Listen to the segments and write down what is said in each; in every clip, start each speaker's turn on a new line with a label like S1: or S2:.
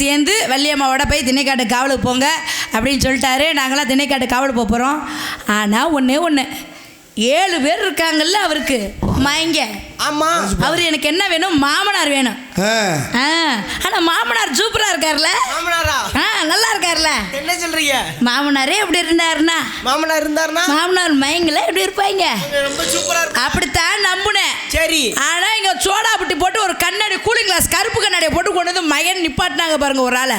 S1: சேர்ந்து வள்ளியம்மாவோட போய் திணைக்காட்டு காவலுக்கு போங்க அப்படின்னு சொல்லிட்டாரு. நாங்களாம் திணைக்காட்டு காவலுக்கு போக போகிறோம் ஆனால் ஒன்றே ஒன்று ஏழு பேர் இருக்காங்கல்ல அவருக்கு. மைங்க
S2: ஆமா.
S1: அவர் எனக்கு என்ன வேணும்? மாமனார் வேணும்.
S3: ஆ,
S1: ஆ ஆனால் மாமனார் சூப்பராக இருக்கார்ல?
S2: மாமனாரா?
S1: நல்லா இருக்கார்ல?
S2: என்ன சொல்றீங்க?
S1: மாமனாரே எப்படி இருந்தாருன்னா?
S2: மாமனார் இருந்தாருன்னா?
S1: மாமனார் மைங்கில் எப்படி இருப்பாங்க?
S2: ரொம்ப சூப்பரா இருக்கும்
S1: அப்படித்தான் நம்புனேன்.
S2: சரி.
S1: ஆனா இங்க சோடா புட்டி போட்டு ஒரு கண்ணாடி கூலிங் கிளாஸ் கருப்பு கண்ணாடியை போட்டு கொண்டு வந்து மகன் நிப்பாட்டினாங்க பாருங்க ஒரு ஆளை.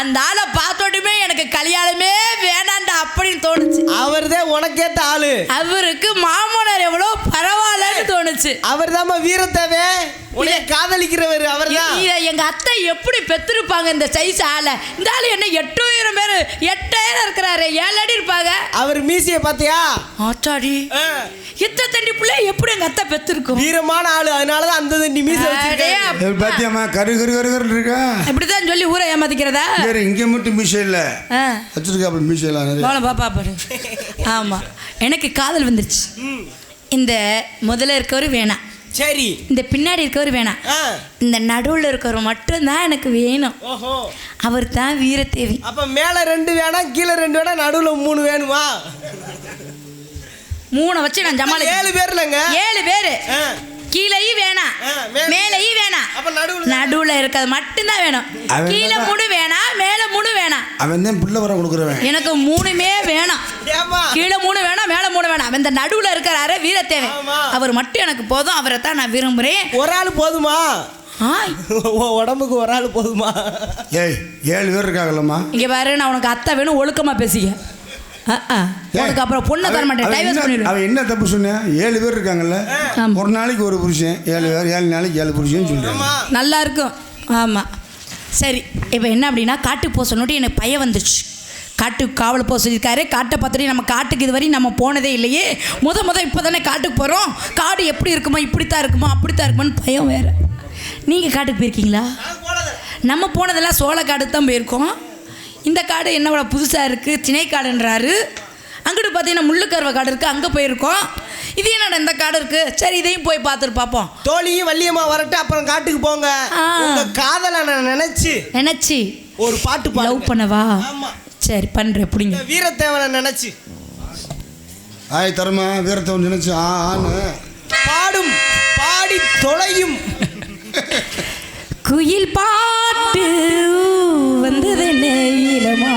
S1: அந்த ஆளை பார்த்தோட்டுமே எனக்கு கல்யாணமே வேணாண்டா அப்படின்னு தோணுச்சு.
S2: அவர்தான் உனக்கேத்த ஆளு.
S1: அவருக்கு மாமனார் எவ்வளோ பரவாயில்லன்னு தோணுச்சு.
S2: அவர் வீரத்தேவே உன்னை காதலிக்கிறவர். அவர்தான்
S1: இதை எங்க அத்தை எப்படி பெத்திருப்பாங்க இந்த சைஸ் ஆளை? இந்த ஆளு என்ன எட்டாயிரம் பேர் எட்டாயிரம் இருக்கிறாரு ஏழு அடி இருப்பாங்க.
S2: அவர் மீசிய பாத்தியா?
S1: ஆச்சாடி. இத்த தண்டி பிள்ளை எப்படி எங்க அத்தை பெத்திருக்கும்?
S2: வீரமான ஆளு அதனாலதான் அந்த தண்ணி மீச
S3: பாத்தியாம்மா கரு கரு கரு கரு இருக்கா?
S1: இப்படிதான் சொல்லி ஊரை ஏமாத்திக்கிறதா?
S3: வேற இங்கே மட்டும் மீசை இல்லை.
S1: ஆ.
S3: வச்சிருக்காப்புல மீசை
S1: போல பாப்பா பாரு. ஆமாம் எனக்கு காதல் வந்துருச்சு. இந்த முதல்ல இருக்கவர் வேணாம்.
S2: சரி.
S1: இந்த பின்னாடி இருக்கவர் வேணாம். இந்த நடுவில் இருக்கவர் மட்டும்தான் எனக்கு வேணும்.
S2: ஓஹோ.
S1: அவர் தான் வீரத்தேவி.
S2: அப்ப மேல ரெண்டு வேணாம் கீழே ரெண்டு வேணாம் நடுவுல மூணு வேணுமா?
S1: மூணை வச்சு நான் ஜமாளி
S2: ஏழு பேர்லங்க
S1: ஏழு பேர். கீழையும் வேணாம் மேலையும் வேணாம்
S2: அப்ப நடுவுல
S1: நடுவில் இருக்கிறது மட்டும்தான் வேணும். கீழே? மூணு வேணாம் மேலே மூணு வேணாம்
S3: அவன் தான் பிள்ளை வர கொடுக்குறவன்.
S1: எனக்கு மூணுமே வேணாம்.
S2: ஏமா
S1: கீழே மூணு வேணாம் மேலே மூணு வேணாம் இந்த நடுவில் இருக்கிறாரு வீரத்தேவை
S2: ஆமா.
S1: அவர் மட்டும் எனக்கு போதும். அவரை தான் நான் விரும்புகிறேன்
S2: ஒரு ஆள் போதுமா? உடம்புக்கு ஒரு ஆள் போதுமா?
S3: ஏய் ஏழு பேர் இருக்காங்கல்லம்மா.
S1: இங்க பாரு நான் உனக்கு அத்தை வேணும் ஒழுக்கமா பேசிக்க. உனக்கு அப்புறம் பொண்ணை தர மாட்டேன் டைவர்ஸ் பண்ணிடுவேன்
S3: அவன் என்ன தப்பு சொன்னேன் ஏழு பேர் இருக்காங்கல்ல. ஒரு நாளைக்கு ஒரு புருஷன் ஏழு பேர் ஏழு நாளைக்கு ஏழு புருஷன் சொல்றேன்
S2: ஆமா.
S1: நல்லா இருக்கும். ஆமா. சரி இப்போ என்ன அப்படின்னா காட்டுக்கு போக சொன்னிட்டு எனக்கு பையன் வந்துச்சு காட்டுக்கு காவல் போக சொல்லியிருக்காரு. காட்டை பார்த்துட்டு நம்ம காட்டுக்கு இதுவரை நம்ம போனதே இல்லையே. முத முத இப்போ தானே காட்டுக்கு போகிறோம் காடு எப்படி இருக்குமா இப்படித்தான் இருக்குமா அப்படித்தான் இருக்குமான்னு பயம் வேறு. நீங்கள் காட்டுக்கு போயிருக்கீங்களா? நம்ம போனதெல்லாம் சோளக்காடு தான் போயிருக்கோம். இந்த காடு என்னோட புதுசாக இருக்குது திணைக்காடுன்றாரு அங்கிட்டு பார்த்தீங்கன்னா முள்ளுக்கருவை காடு இருக்குது அங்கே போயிருக்கோம். இது என்னடா இந்த காடு இருக்குது சரி இதையும் போய் பார்த்துட்டு பார்ப்போம்.
S2: தோழியும் வள்ளியம்மா வரட்டு அப்புறம் காட்டுக்கு போங்க. உங்க காதலை நான் நினைச்சு
S1: நினச்சி.
S2: ஒரு பாட்டு
S1: லவ் பண்ணவா?
S2: ஆமா.
S1: சரி பண்ணுறேன் பிடிங்க.
S2: வீரத்தேவனை நினைச்சு.
S3: ஆய் தரமா வீரத்தை நினைச்சு ஆ ஆன்னு.
S2: பாடும் பாடி தொலையும்.
S1: குயில் பாட்டு வந்தது இளமா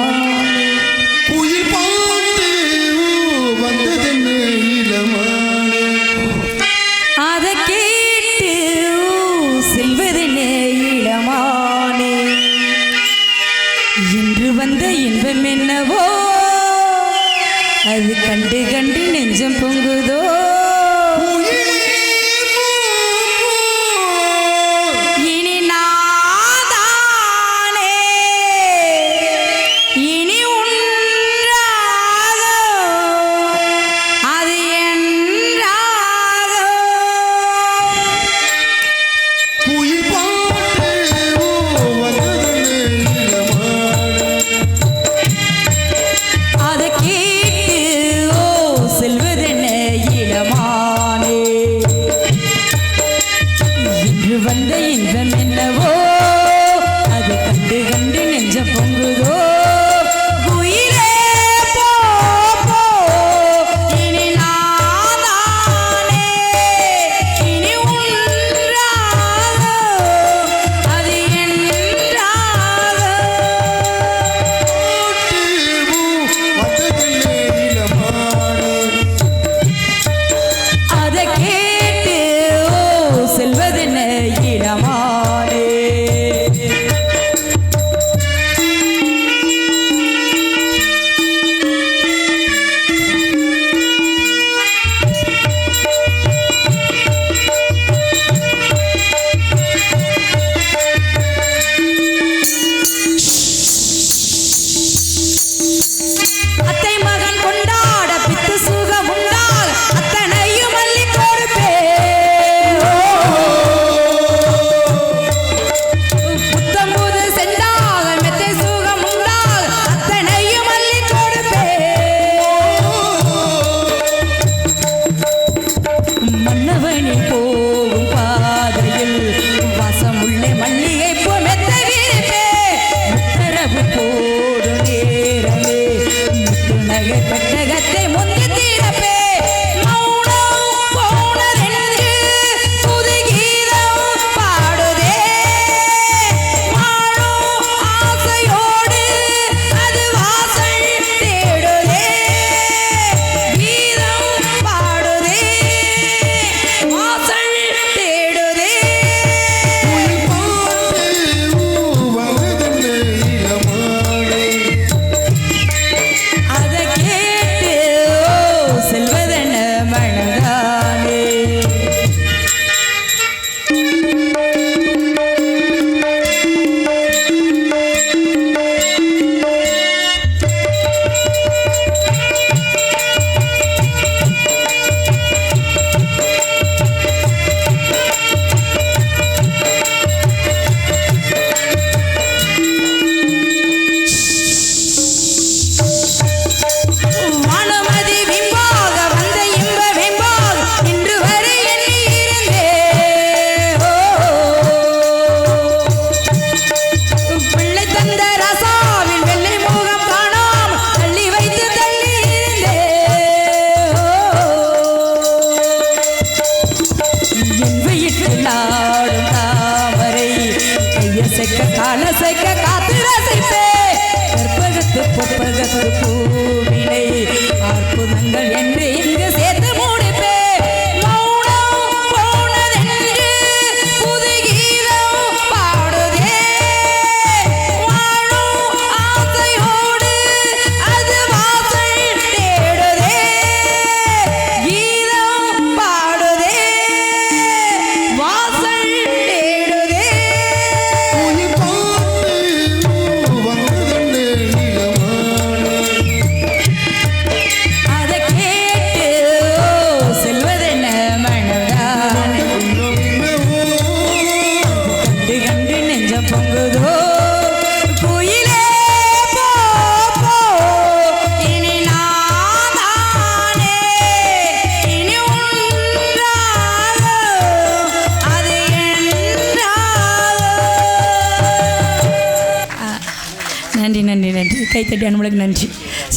S1: நன்றி கைத்தட்டி அனுமலுக்கு நன்றி.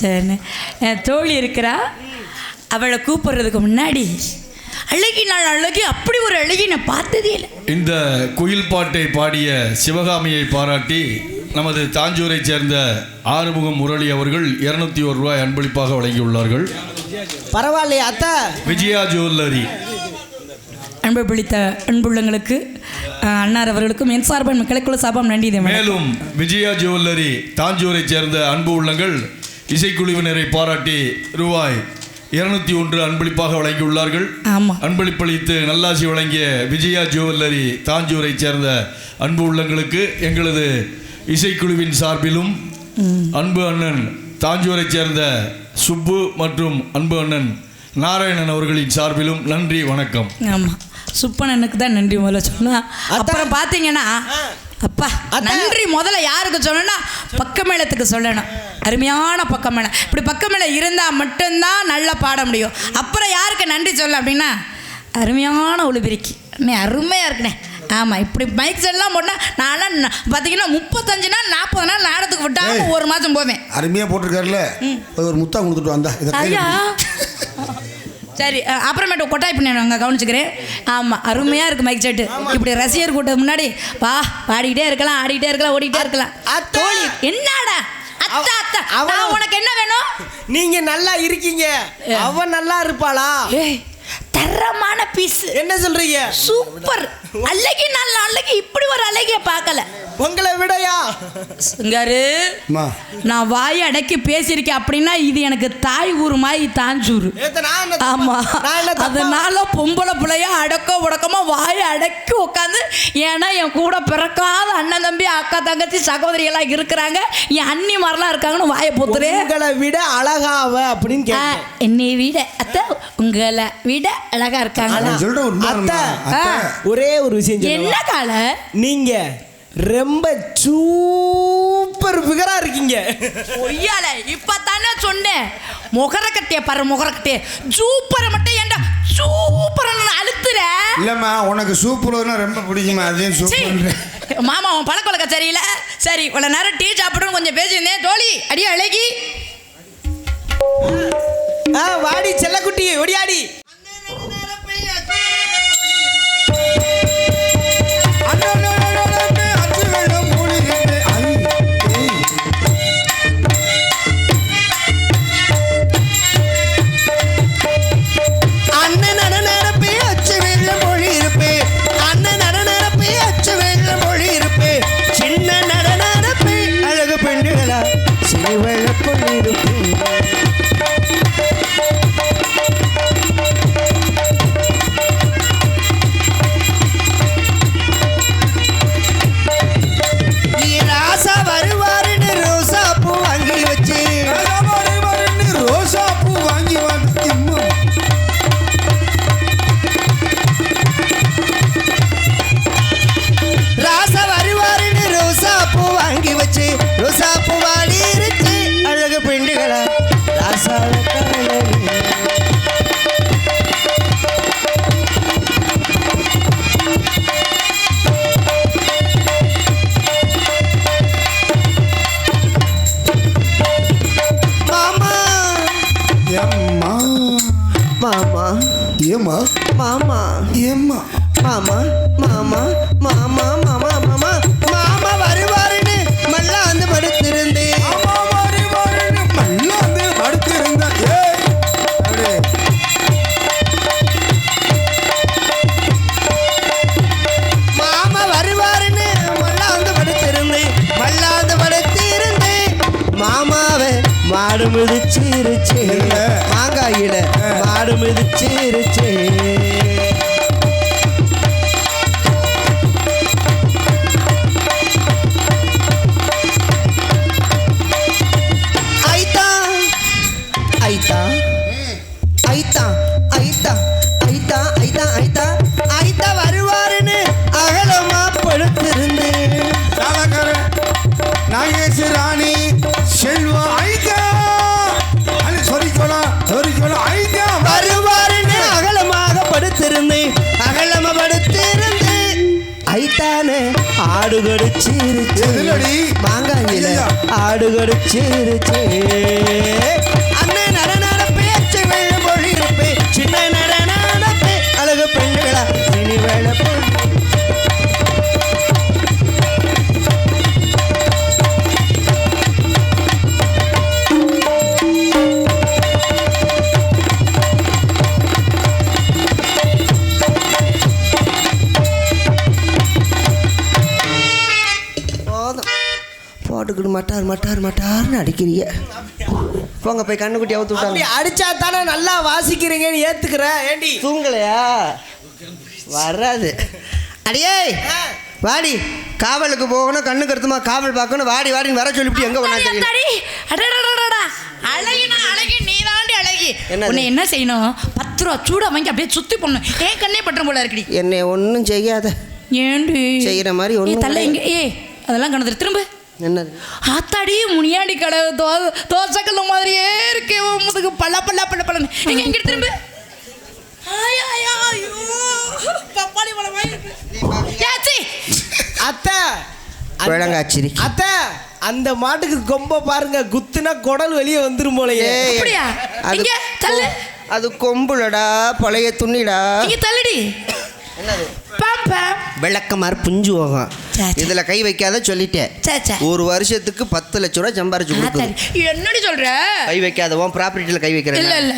S1: சரிண்ணே என் தோழி இருக்கிறா? அவளை கூப்பிடுறதுக்கு முன்னாடி அழகி நான் அழகி அப்படி ஒரு அழகி நான் பார்த்ததே இல்லை.
S4: இந்த குயில் பாட்டை பாடிய சிவகாமியை பாராட்டி நமது தாஞ்சூரைச் சேர்ந்த ஆறுமுகம் முரளி அவர்கள் இருநூத்தி ஒரு ரூபாய் அன்பளிப்பாக வழங்கியுள்ளார்கள்.
S2: பரவாயில்லையே அத்தை.
S4: விஜயா ஜுவல்லரி.
S1: அன்பு பிடித்த அன்புள்ளங்களுக்கு அன்னார் அவர்களுக்கும் என் சார்பன் கிழக்குள்ள சாபம் நன்றி.
S4: மேலும் விஜயா ஜுவல்லரி தாஞ்சூரைச் சேர்ந்த அன்பு உள்ளங்கள் இசைக்குழுவினரை பாராட்டி ரூபாய் இருநூத்தி ஒன்று அன்பளிப்பாக வழங்கியுள்ளார்கள். அன்பளிப்பளித்து நல்லாசி வழங்கிய விஜயா ஜுவல்லரி தாஞ்சூரைச் சேர்ந்த அன்பு உள்ளங்களுக்கு எங்களது இசைக்குழுவின் சார்பிலும் அன்பு அண்ணன் தாஞ்சூரைச் சேர்ந்த சுப்பு மற்றும் அன்பு அண்ணன் நாராயணன் அவர்களின் சார்பிலும் நன்றி வணக்கம்.
S1: ஆமாம் சுப்பனனுக்கு தான் நன்றி முதல்ல சொன்னா அப்புறம் பார்த்தீங்கன்னா அப்பா நன்றி முதல்ல யாருக்கு சொல்லணும்னா பக்கமேளத்துக்கு சொல்லணும். அருமையான பக்கமேளம் இப்படி பக்கமேளம் இருந்தால் மட்டும்தான் நல்லா பாட முடியும். அப்புறம் யாருக்கு நன்றி சொல்ல அப்படின்னா அருமையான ஒளிபிரிக்கி. அண்ணே அருமையாக இருக்குண்ணே. ஆமாம் இப்படி மைக் செல்லாம் போட்டால் நான்லாம் ந- பார்த்தீங்கன்னா முப்பத்தஞ்சு நாள் நாற்பது நாள் நாடத்துக்கு விட்டாமல் ஒரு மாதம் போவேன்.
S3: அருமையாக போட்டிருக்காருல்ல ஒரு முத்தா கொடுத்துட்டு வந்தா
S1: ஐயா. சரி அப்புறமேட்டு கொட்டாய் பண்ணி நாங்கள் கவனிச்சுக்கிறேன். ஆமாம் அருமையாக இருக்கு மைக் செட்டு இப்படி ரசிகர் கூட்டம் முன்னாடி வா பாடிக்கிட்டே இருக்கலாம் ஆடிக்கிட்டே இருக்கலாம் ஓடிக்கிட்டே இருக்கலாம். தோழி என்னடா? அத்தா அத்தா
S2: அவ-
S1: நான் உனக்கு என்ன வேணும்?
S2: நீங்க நல்லா இருக்கீங்க. அவ நல்லா இருப்பாளா?
S1: தரமான பீஸ்
S2: என்ன சொல்றீங்க?
S1: சூப்பர் அழகி நல்ல அழகி இப்படி ஒரு அழகிய பார்க்கல.
S2: உங்களை விடையா?
S1: சிங்காரு
S3: அம்மா.
S1: நான் வாயை அடக்கி பேசியிருக்கேன் அப்படின்னா இது எனக்கு தாய் ஊர் மாதிரி தாஞ்சூர். ஆமா. அதனால பொம்பளை பிள்ளைய அடக்க உடக்கமா வாயை அடக்கி உட்காந்து ஏன்னா என் கூட பிறக்காத அண்ணன் தம்பி அக்கா தங்கச்சி சகோதரி எல்லாம் இருக்கிறாங்க. என் அண்ணி மாதிரிலாம் இருக்காங்கன்னு வாயை பொத்துறேன்
S2: உங்களை விட அழகா அவ அப்படின்னு
S1: என்னை விட அத்தை உங்களை விட அழகா
S2: அத்தை ஒரே ஒரு விஷயம்
S1: என்ன? கால?
S2: நீங்க ரொம்ப சூப்பர் ஃபிகரா இருக்கீங்க.
S1: ஒய்யால இப்பதானே சொன்னேன். முகரக்கட்டைய பாரு முகரக்கட்டைய. சூப்பரை மட்டும் ஏன்டா சூப்பர் அழுத்துற?
S3: இல்லைம்மா உனக்கு சூப்பர்னா ரொம்ப பிடிக்குமா அதையும்
S1: சீ.
S3: சூப்பர்
S1: மாமா உன் பழக்கொழக்க சரியில்லை. சரி இவ்வளோ நேரம் டீ சாப்பிடணும் கொஞ்சம் பேசியிருந்தேன். தோழி அடியா அழகி.
S2: ஆ, வாடி செல்லக்குட்டி ஒடியாடி.
S5: மாடு மிதிச்சிருச்சு. மாங்காயில மாடு மிதிச்சிருச்சு. ஆடு கடிச்சிருச்சு அண்ணன் அரணான பேச்சு வெள்ளம் மொழி இருப்பேன் சின்ன மட்டார் மட்டார் மட்டார்னு அடிக்கிறீங்க போங்க போய் கண்ணுக்குட்டி அவுத்து விட்டாங்க.
S2: அடிச்சா தானே நல்லா வாசிக்கிறீங்கன்னு ஏத்துக்கிறேன் ஏண்டி?
S5: தூங்கலையா? வராது. அடியே வாடி. காவலுக்கு போகணும் கண்ணு கருத்துமா காவல் பார்க்கணும். வாடி வாடின்னு வர சொல்லிவிட்டு எங்க
S1: அடடடடடா. அழகினா அழகி நீதாண்டி அழகி.
S5: என்னது?
S1: உன்னை என்ன செய்யணும்? பத்து ரூபா சூட வாங்கி அப்படியே சுத்தி போடணும். ஏன் கண்ணே பட்டுற போல இருக்குடி?
S5: என்னை ஒன்றும் செய்யாத.
S1: ஏண்டி?
S5: செய்யற மாதிரி ஒண்ணும்
S1: தள்ள எங்க ஏ அதெல்லாம் கணக்கு திரும்ப.
S5: என்னது?
S1: ஆத்தாடி முனியாண்டி கடை தோ தோசைக்கல்ல மாதிரியே இருக்கே. முதுகு பல்ல பல்ல பல்ல பல்லன்னு. எங்க எங்க திரும்ப? ஆயா, ஆயா, ஐயோ. பப்பாளி பழம் இருக்கு.
S2: அத்தை
S5: விளங்காச்சிரி.
S2: அத்தை அந்த மாட்டுக்கு கொம்ப பாருங்க. குத்துனா குடல் வெளியே வந்துரும் போலயே?
S5: அது
S1: இங்க, தள்ளு.
S5: அது கொம்புலடா பழைய துணிடா.
S1: தள்ளுடி.
S5: என்னது? விளக்கமாறு புஞ்சு போகும். இதுல கை வைக்காத சொல்லிட்டேன். ஒரு வருஷத்துக்கு பத்து லட்ச ரூபா சம்பாரிச்சு கொடுக்குது.
S1: என்னடி சொல்ற?
S5: கை வைக்காத உன் ப்ராப்பர்ட்டியில் கை
S1: இல்ல
S5: வைக்கிறேன்
S1: இல்ல.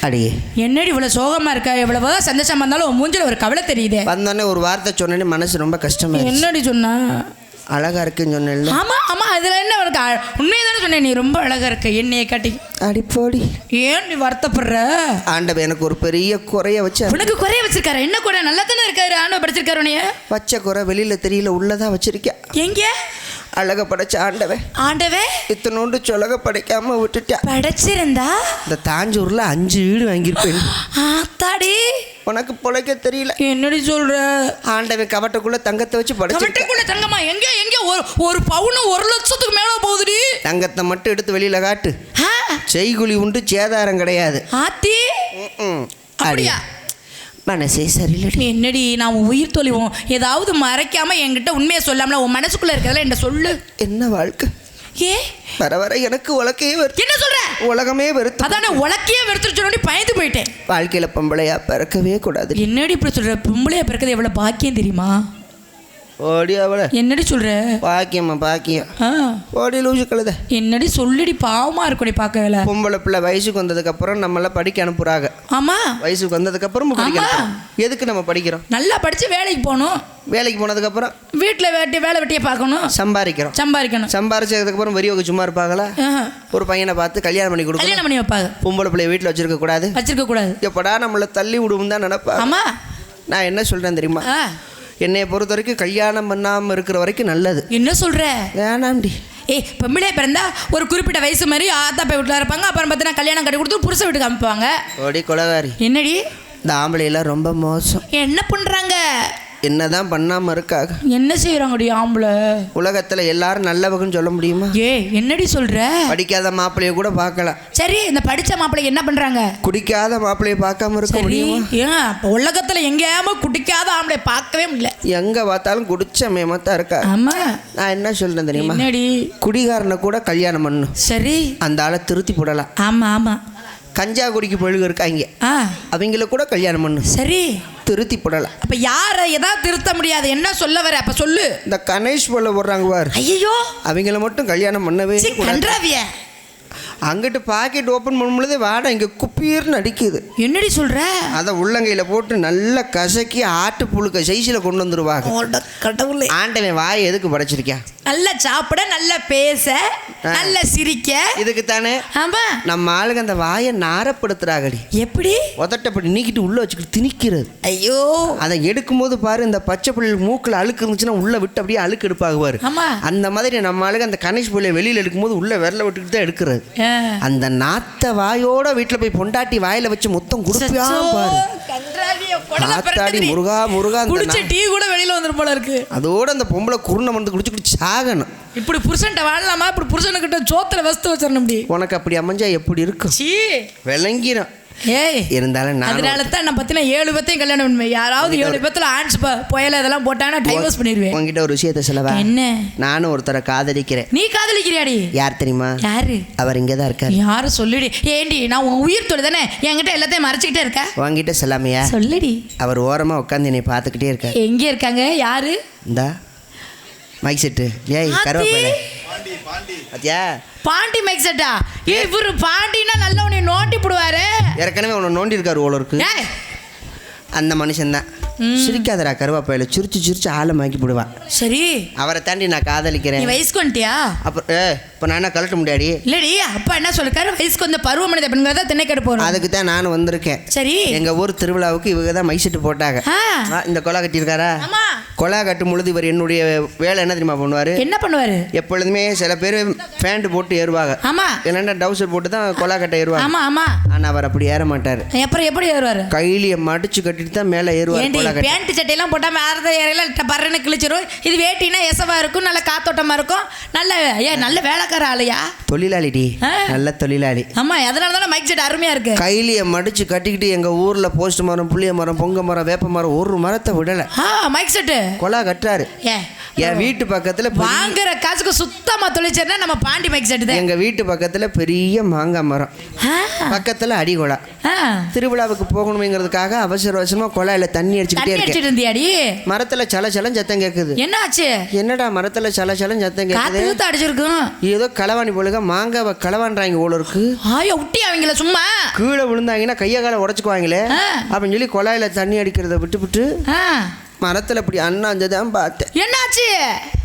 S5: அடி.
S1: என்னடி இவ்வளவு சோகமா இருக்க? எவ்வளவு சந்தோஷமா இருந்தாலும் மூஞ்சில ஒரு கவலை தெரியுதே.
S5: வந்தோடனே ஒரு வார்த்தை சொன்னேன்னு மனசு ரொம்ப கஷ்டமா.
S1: என்னடி சொன்னா?
S5: அழகா இருக்குன்னு சொன்னேன்ல.
S1: ஆமா ஆமா அதுல என்ன உனக்கு அ- உண்மையை தானே சொன்னேன் நீ ரொம்ப அழகா இருக்க என்னைய காட்டி.
S5: அடி போடி.
S1: ஏன் நீ வருத்தப்படுற?
S5: ஆண்டவன் எனக்கு ஒரு பெரிய குறைய வச்ச
S1: உனக்கு குறைய வச்சிருக்காரு என்ன குறை? நல்லா தானே இருக்காரு ஆண்டவ படிச்சிருக்காரு உனைய
S5: வச்ச குறை வெளியில தெரியல உள்ளதா வச்சிருக்கேன்.
S1: எங்க?
S5: அழக படைச்ச ஆண்டவன்?
S1: ஆண்டவே
S5: இத்தனோண்டு சொலக படைக்காம விட்டுட்டேன்
S1: படைச்சிருந்தா?
S5: இந்த தாஞ்சூர்ல அஞ்சு வீடு வாங்கியிருப்பேன்.
S1: ஆத்தாடி
S5: உனக்கு பொழைக்க தெரியல.
S1: என்னடி சொல்ற?
S5: ஆண்டவன் கவட்டக்குள்ள தங்கத்தை வச்சு படைச்சிருக்கேன்
S1: தங்கம்மா எங்க எங்க? ஒரு ஒரு பவுனு ஒரு லட்சத்துக்கு மேல போகுதுடி.
S5: தங்கத்தை மட்டும் எடுத்து வெளியில காட்டு. செய்குழி உண்டு சேதாரம் கிடையாது.
S1: ஆத்தி. அப்படியா?
S5: மனசே சரியில்லடி.
S1: என்னடி நான் உயிர் தொலைவோம் ஏதாவது மறைக்காம என்கிட்ட உண்மையை சொல்லாமல உன் மனசுக்குள்ள இருக்கிறதெல்லாம் என்கிட்ட சொல்லு.
S5: என்ன வாழ்க்கை?
S1: ஏ?
S5: வர வர எனக்கு உலக்கையே வெறுத்து
S1: என்ன சொல்ற?
S5: உலகமே வெறுத்து
S1: அதானே உலக்கையே வெறுத்துருச்சோடி பயந்து போயிட்டேன்.
S5: வாழ்க்கையில பொம்பளையா பிறக்கவே கூடாது
S1: என்னடி இப்படி சொல்ற? பொம்பளையா பிறக்கிறது எவ்வளவு பாக்கியம் தெரியுமா?
S5: ஓடி அவள.
S1: என்னடி சொல்ற?
S5: பாக்கியம்மா பாக்கியம். ஓடி லூசு கழுத.
S1: என்னடி சொல்லிடி பாவமா இருக்குடி பார்க்கல
S5: பொம்பளை பிள்ளை வயசுக்கு வந்ததுக்கு அப்புறம் நம்மள படிக்க அனுப்புறாங்க.
S1: ஆமா.
S5: வயசுக்கு வந்ததுக்கு அப்புறம். எதுக்கு நம்ம படிக்கிறோம்?
S1: நல்லா படிச்சு வேலைக்கு போகணும்.
S5: வேலைக்கு போனதுக்கு அப்புறம்
S1: வீட்டுல வேட்டி வேலை வெட்டியை பார்க்கணும்.
S5: சம்பாதிக்கிறோம்.
S1: சம்பாதிக்கணும்.
S5: சம்பாரிச்சதுக்கு அப்புறம் வெறியோக சும்மா இருப்பாங்களா. ஒரு பையனை பார்த்து கல்யாணம் பண்ணி கொடுக்கணும்.
S1: கல்யாணம் பண்ணி வைப்பாங்க.
S5: பொம்பளை பிள்ளைய வீட்டில் வச்சிருக்க கூடாது.
S1: வச்சிருக்க கூடாது.
S5: எப்படா நம்மளை தள்ளி விடுவோம் தான் நினைப்பா
S1: ஆமா.
S5: நான் என்ன சொல்றேன் தெரியுமா? என்னைய பொறுத்த வரைக்கும் கல்யாணம் பண்ணாம இருக்கிற வரைக்கும் நல்லது.
S1: என்ன சொல்ற?
S5: வேணாம்டி
S1: ஏய் பொம்பளை பிறந்தா ஒரு குறிப்பிட்ட வயசு மாதிரி ஆத்தா போய் வீட்டில் இருப்பாங்க. அப்புறம் பார்த்தீங்கன்னா கல்யாணம் கட்டி கொடுத்து புருஷ வீட்டுக்கு அனுப்புவாங்க.
S5: ஓடி கொலகாரி.
S1: என்னடி?
S5: இந்த ஆம்பளையெல்லாம் ரொம்ப மோசம்.
S1: என்ன பண்றாங்க?
S5: என்னதான் பண்ணாம இருக்காங்க
S1: என்ன செய்யறாங்கடி ஆம்பளை?
S5: உலகத்துல எல்லாரும் நல்லவங்கன்னு சொல்ல முடியுமா?
S1: ஏ என்னடி சொல்ற?
S5: படிக்காத மாப்பிள்ளைய கூட பார்க்கலாம்
S1: சரி இந்த படிச்ச மாப்பிள்ளை என்ன பண்றாங்க?
S5: குடிக்காத மாப்பிள்ளைய பார்க்காம இருக்க
S1: சரி
S5: முடியுமா?
S1: ஏன் உலகத்துல எங்கேயாம குடிக்காத ஆம்பளை பார்க்கவே முடியல.
S5: எங்க பார்த்தாலும் குடிச்ச மேமத்தான் இருக்கா?
S1: ஆமா.
S5: நான் என்ன சொல்றேன் தெரியுமா?
S1: என்னடி?
S5: குடிகாரனை கூட கல்யாணம் பண்ணும்
S1: சரி.
S5: அந்த ஆளை திருத்தி போடலாம்.
S1: ஆமா ஆமா.
S5: கஞ்சா குடிக்கு பழுகு இருக்காங்க
S1: ஆ.
S5: அவங்கள கூட கல்யாணம் பண்ணும்
S1: சரி.
S5: திருத்தி போடலாம்
S1: அப்ப யார எதாவது திருத்த முடியாது? என்ன சொல்ல வர? அப்ப சொல்லு.
S5: இந்த கணேஷ் போல போடுறாங்க பார்.
S1: ஐயோ
S5: அவங்கள மட்டும் கல்யாணம் பண்ணவே கூடாது. அங்கிட்டு பாக்கெட் ஓப்பன் பண்ணும்பொழுதே வாடை இங்கே குப்பீர்னு அடிக்குது.
S1: என்னடி சொல்ற?
S5: அதை உள்ளங்கையில் போட்டு நல்லா கசக்கி ஆட்டு புழுக்க சைஸில் கொண்டு வந்துருவாங்க.
S1: கடவுளே.
S5: ஆண்டவன் வாயை எதுக்கு படைச்சிருக்கான்
S1: நல்லா சாப்பிட நல்லா பேச நல்லா சிரிக்க.
S5: இதுக்கு தானே
S1: ஆமா.
S5: நம்ம ஆளுங்க அந்த வாயை நாரப்படுத்துறாங்கடி.
S1: எப்படி?
S5: உதட்டப்படி நீக்கிட்டு உள்ள வச்சுக்கிட்டு திணிக்கிறது.
S1: ஐயோ.
S5: அதை எடுக்கும்போது பாரு இந்த பச்சை பிள்ளைகள் மூக்கில் அழுக்கு இருந்துச்சுன்னா உள்ள விட்டு அப்படியே அழுக்கு
S1: ஆமா.
S5: அந்த மாதிரி நம்ம ஆளுங்க அந்த கணேஷ் பிள்ளைய வெளியில் எடுக்கும்போது உள்ள விரல விட்டுக்கிட்டு தான் எடுக்கிறது. அந்த நாத்த வாயோட வீட்டில் போய் பொண்டாட்டி வாயில வச்சு மொத்தம் கொடுப்பியா பாரு.
S1: பிறக்குதுடி.
S5: முருகா முருகா
S1: குடிச்ச டீ கூட வெளியில வந்துரும் போல இருக்கு.
S5: அதோட அந்த பொம்பளை குருணை வந்து குடிச்சு குடிச்சு சாகணும்.
S1: இப்படி புருஷன்ட்ட வாழலாமா? இப்படி புருஷனுக்கிட்ட சோத்துல வஸ்து வச்சிடணும்
S5: உனக்கு அப்படி அமைஞ்சா எப்படி இருக்கும்?
S1: சீ.
S5: விளங்கிரும்.
S1: ஏய்.
S5: இருந்தாலும் நான்
S1: அதனால தான் நான் பத்தின ஏழு பேத்தையும் கல்யாணம் பண்ணுவேன் யாராவது ஏழு பேத்துல ஆன்ஸ் புயல இதெல்லாம் போட்டாங்கன்னா டைவர்ஸ் பண்ணிடுவேன்
S5: உங்ககிட்ட ஒரு விஷயத்த சொல்லவா?
S1: என்ன?
S5: நானும் ஒருத்தரை காதலிக்கிறேன்.
S1: நீ காதலிக்கிறியாடி?
S5: யார் தெரியுமா?
S1: யாரு?
S5: அவர் இங்கே தான் இருக்கார்.
S1: யாரு சொல்லுடி? ஏண்டி நான் உன் உயிர் தொழில் தானே? என்கிட்ட எல்லாத்தையும் மறைச்சிக்கிட்டே இருக்க?
S5: உங்ககிட்ட சொல்லாமையா?
S1: சொல்லுடி.
S5: அவர் ஓரமாக உட்காந்து என்னை பார்த்துக்கிட்டே இருக்கார்.
S1: எங்க இருக்காங்க? யாரு?
S5: இந்தா. மைக் செட்டு ஏய். கருவேப்பிலை. பாத்தியா?
S1: பாண்டி மைக் செட்டா ஏ இவரு பாண்டினா நல்ல உன்னை நோட்டி போடுவாரு.
S5: ஏற்கனவே உன்னை நோண்டி இருக்காரு அந்த மனுஷன்தான் சிரிக்காதடா கருவாப்பையில சிரிச்சு சிரிச்சு ஆளை மாக்கி போடுவான்.
S1: சரி.
S5: அவரை தாண்டி நான் காதலிக்கிறேன்.
S1: வயசுக்கு வந்துட்டியா?
S5: அப்புறம் ஏ இப்போ நான் என்ன கழட்ட முடியாடி?
S1: இல்லடி அப்பா என்ன சொல்லிருக்காரு? வயசுக்கு வந்த பருவமனித பெண்கள் திண்ணை கெடு போறோம்.
S5: அதுக்கு தான் நானும் வந்திருக்கேன்.
S1: சரி.
S5: எங்க ஊர் திருவிழாவுக்கு இவங்க தான் மைசெட்டு போட்டாங்க. இந்த கொலா கட்டியிருக்காரா?
S1: ஆமா.
S5: கொலா கட்டும் பொழுது இவர் என்னுடைய வேலை என்ன தெரியுமா பண்ணுவார்?
S1: என்ன பண்ணுவாரு?
S5: எப்பொழுதுமே சில பேர் பேண்ட் போட்டு ஏறுவாங்க.
S1: ஆமா.
S5: என்னென்ன டவுசர் போட்டு தான் கொலா கட்ட ஏறுவாங்க.
S1: ஆமா ஆமா.
S5: ஆனால் அவர் அப்படி ஏற மாட்டார்.
S1: அப்புறம் எப்படி ஏறுவாரு?
S5: கைலியை மடிச்சு கட்டிட்டு தான் மேலே ஏறுவார்
S1: பேண்ட் சட்டையெல்லாம் போட்டா மேரத ஏறையில பறன்னு கிழிச்சிரும். இது வேட்டினா எசவா இருக்கும் நல்ல காத்தோட்டமா இருக்கும். நல்ல ஏ நல்ல வேலைக்கார ஆளையா
S5: தொழிலாளிடி. நல்ல தொழிலாளி.
S1: ஆமா அதனால தானே மைக் செட் அருமையா இருக்கு.
S5: கைலியை மடிச்சு கட்டிக்கிட்டு எங்கள் ஊரில் போஸ்ட் மரம் புளிய மரம் பொங்க மரம் வேப்ப மரம் ஒரு மரத்தை விடலை.
S1: மைக் செட்டு
S5: கொலா கட்டுறாரு.
S1: ஏ
S5: என் வீட்டு பக்கத்தில்
S1: வாங்குற காசுக்கு சுத்தமா தொழிற்சேர்னா நம்ம பாண்டி மைக் செட்டு தான்
S5: எங்கள் வீட்டு பக்கத்தில் பெரிய மாங்காய் மரம். பக்கத்தில் அடிகொலா. திருவிழாவுக்கு போகணுமேங்கிறதுக்காக அவசர அவசரமாக குழாயில தண்ணி அடிச்சுக்கிட்டே இருக்கேன்.
S1: இருந்தியாடி?
S5: மரத்தில் சல சலம் சத்தம் கேட்குது
S1: என்ன ஆச்சு
S5: என்னடா மரத்தில் சல சலம் சத்தம் கேட்குது
S1: அடிச்சிருக்கும்.
S5: ஏதோ களவாணி போலுங்க மாங்காவை களவான்றாங்க போல இருக்கு.
S1: ஆயா விட்டி அவங்கள சும்மா.
S5: கீழே விழுந்தாங்கன்னா கையை காலை உடச்சுக்குவாங்களே. அப்படின்னு சொல்லி குழாயில தண்ணி அடிக்கிறத விட்டுவிட்டு
S1: ஆ,
S5: மரத்தில் இப்படி அண்ணாஞ்சதான் பார்த்தேன்.
S1: என்னாச்சு?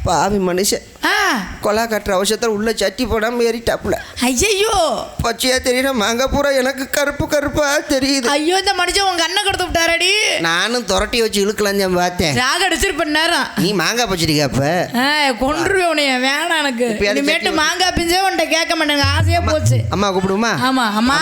S5: பாவி மனுஷன். கொலா கட்டுற அவசரத்தில் உள்ள சட்டி போடாமல் ஏறிட்டாப்புல.
S1: ஐயோ
S5: பச்சையா தெரியுற மாங்காய் பூரா எனக்கு கருப்பு கருப்பா தெரியுது.
S1: ஐயோ இந்த மனுஷன் உங்க அண்ணன் கொடுத்து விட்டாரடி.
S5: நானும் துரட்டி வச்சு இழுக்கலாஞ்சேன் பார்த்தேன்.
S1: ராக அடிச்சிருப்ப நேரம்.
S5: நீ மாங்காய் பச்சடிக்கா அப்ப?
S1: கொன்றுவேன் உன்னைய. வேணாம் எனக்கு. இனிமேட்டு மாங்காய் பிஞ்சே உன்ட்ட கேட்க மாட்டேங்க. ஆசையா போச்சு.
S5: அம்மா கூப்பிடுமா
S1: ஆமா அம்மா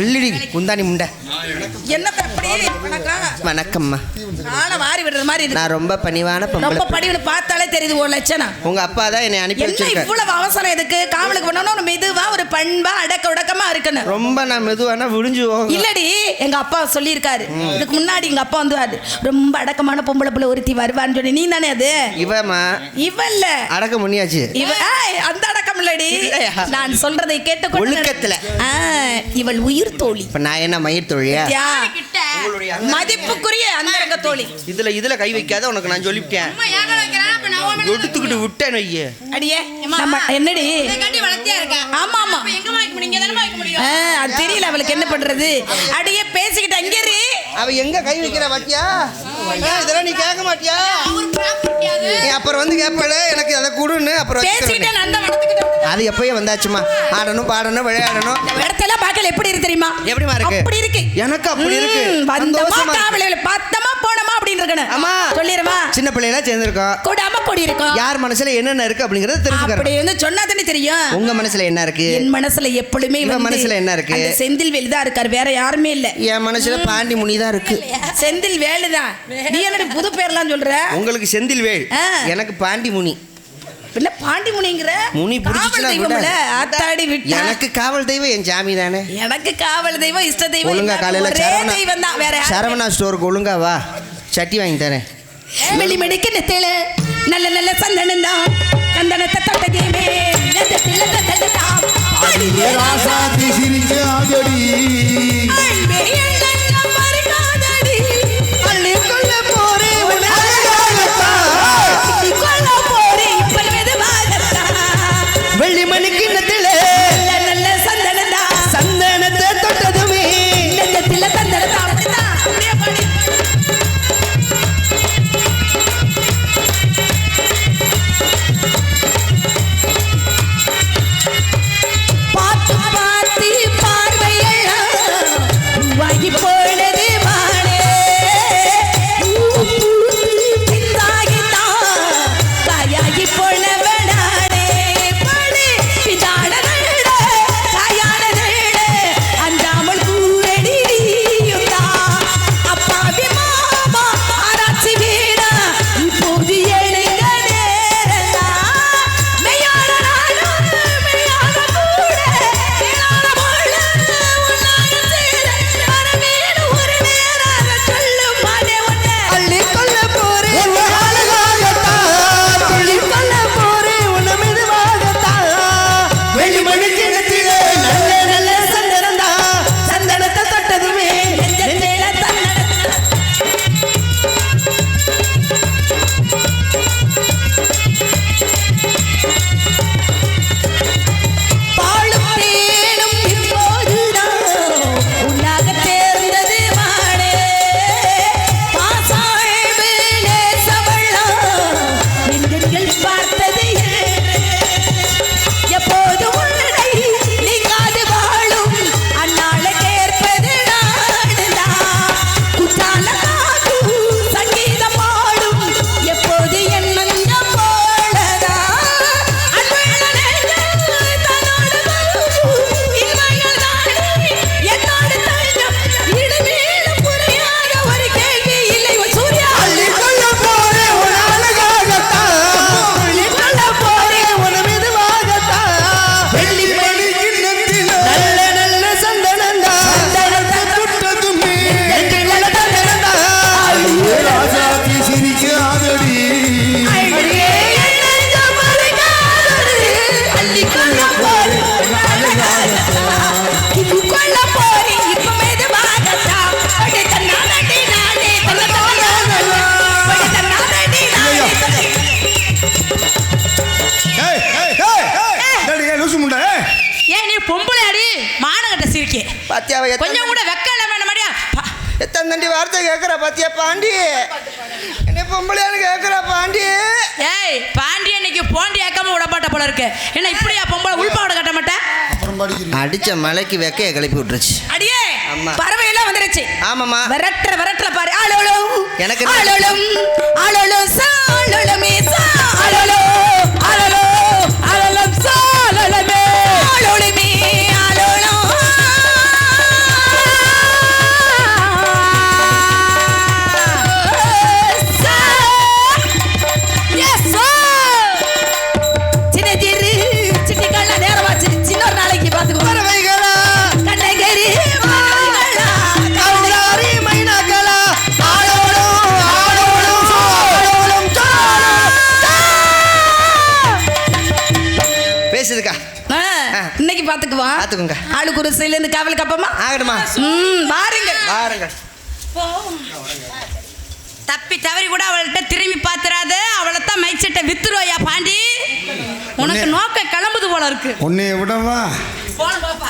S5: தள்ளிடி குந்தாணி முண்டை.
S6: வணக்கம்
S5: வணக்கம்மா.
S6: ஆளை வாரி விடுற மாதிரி
S5: நான் ரொம்ப பணிவான பொம்பளை
S6: ரொம்ப படிவுன்னு பார்த்தாலே தெரியுது ஒரு லட்சணம்.
S5: உங்க அப்பா தான் என்னை அனுப்பி
S6: என்ன
S5: வச்சிருக்காரு.
S6: இவ்வளவு அவசரம் எதுக்கு? காவலுக்கு பண்ணணும் ஒரு மெதுவா ஒரு பண்பா அடக்க உடக்கமா இருக்கணும்.
S5: ரொம்ப நான் மெதுவானா விடிஞ்சு போகும்
S6: இல்லடி எங்க அப்பா சொல்லியிருக்காரு. இதுக்கு முன்னாடி எங்க அப்பா வந்து ரொம்ப அடக்கமான பொம்பளை பிள்ளை ஒருத்தி வருவான்னு சொல்லி நீ தானே அது?
S5: இவமா
S6: இவ இல்ல.
S5: அடக்க முனியாச்சு.
S6: இவ அந்த அடக்கம் இல்லடி? நான் சொல்றதை கேட்டு
S5: ஒழுக்கத்துல.
S6: இவள் உயிர் தோழி.
S5: இப்ப நான் என்ன மயிர் தொழியா
S6: மதிப்புக்குரிய அந்தரங்க தோழி.
S5: இதுல இதுல கை வைக்காத உனக்கு நான் சொல்லிவிட்டேன். எடுத்துக்கிட்டு விட்டேன் ஐயே
S6: அடியே நம்ம என்னடி?
S1: வளர்த்தியா
S6: ஆமா ஆமா. அது தெரியல அவளுக்கு என்ன பண்றது. அடியே பேசிக்கிட்டு அங்கே.
S5: அவ எங்க கை வைக்கிற ஏய், இதெல்லாம் நீ கேட்க மாட்டியா? அப்புறம் வந்து கேட்பல எனக்கு அதை கொடுன்னு அப்புறம்
S6: தான்
S5: அது எப்பயே வந்தாச்சுமா. ஆடணும் பாடணும் விளையாடணும்.
S6: இடத்தெல்லாம் பார்க்கல எப்படி இருக்கு தெரியுமா?
S5: எப்படிம்மா இருக்கு?
S6: அப்படி இருக்கு.
S5: எனக்கு அப்படி இருக்கு.
S6: வந்தோமா. காவலில் பத்தமா போனோமா அப்படின்னு இருக்கணும்.
S5: ஆமா
S6: சொல்லிடுமா
S5: சின்ன பிள்ளைலாம் சேர்ந்துருக்கோம்.
S6: கூடாம கூடி இருக்கும்
S5: யார் மனசுல என்னென்ன இருக்கு அப்படிங்கறத தெரிஞ்சுக்கிறோம்
S6: அப்படி வந்து சொன்னா தானே தெரியும்.
S5: உங்க மனசுல என்ன இருக்கு?
S6: என் மனசுல எப்பொழுதுமே
S5: இவன் மனசுல என்ன இருக்கு?
S6: செந்தில் வேலு தான் இருக்காரு. வேற யாருமே இல்ல.
S5: என் மனசுல பாண்டி முனி தான் இருக்கு.
S6: செந்தில் வேலுதான். நீ என்னடி புது பேர்லாம் சொல்ற?
S5: உங்களுக்கு செந்தில்
S6: ஆ.
S5: எனக்கு பாண்டி முனி.
S6: என்ன பாண்டி முனிங்கிற?
S5: முனி
S6: காவல் தெய்வம்ல. ஆத்தாடி விட்டா.
S5: எனக்கு காவல் தெய்வம் என் ஜாமி தானே.
S6: எனக்கு காவல் தெய்வம் இஷ்ட தெய்வம்
S5: ஒழுங்கா காலையில
S6: தெய்வம் தான். வேற
S5: சரவணா ஸ்டோருக்கு ஒழுங்கா வா. சட்டி வாங்கி தரேன்.
S6: வெளிமடிக்கு நெத்தில. நல்ல நல்ல சந்தனம் தான். சந்தனத்தை
S3: ராசாத்தி சிரிக்க ஆகடி.
S1: でか。
S5: பாத்தியாவ
S1: கொஞ்சம் கூட வெக்க இல்ல வேணும் மாதிரியா
S5: எத்தனை தண்டி வார்த்தை கேட்குற பாத்தியா பாண்டி? என்ன பொம்பளையான்னு கேட்குற பாண்டி.
S1: ஏய் பாண்டி அன்னைக்கு போண்டி ஆக்காம விடப்பட்ட போல இருக்கு. என்ன இப்படியா பொம்பளை உள்பாவோட கட்ட மாட்டேன்
S5: அடிச்ச மலைக்கு வெக்கைய கிளப்பி விட்டுருச்சு.
S6: அடியே
S5: ஆமா.
S6: பறவை எல்லாம் வந்துருச்சு.
S5: ஆமாம்மா.
S6: விரட்டுற விரட்டுற பாரு. ஆளோளோ.
S5: எனக்கு?
S6: ஆளோளம் ஆளோளோ. சாளோளமே
S7: ம் பாருங்க
S5: பாருங்க
S1: தப்பி தவறி கூட அவள்கிட்ட திரும்பி பாத்துறாத அவளை தான் மைக் செட்டை வித்துருவாயா பாண்டி? உனக்கு நோக்க கிளம்புது போல இருக்கு.
S3: உன்னைய விடவா?
S1: போன பாப்பா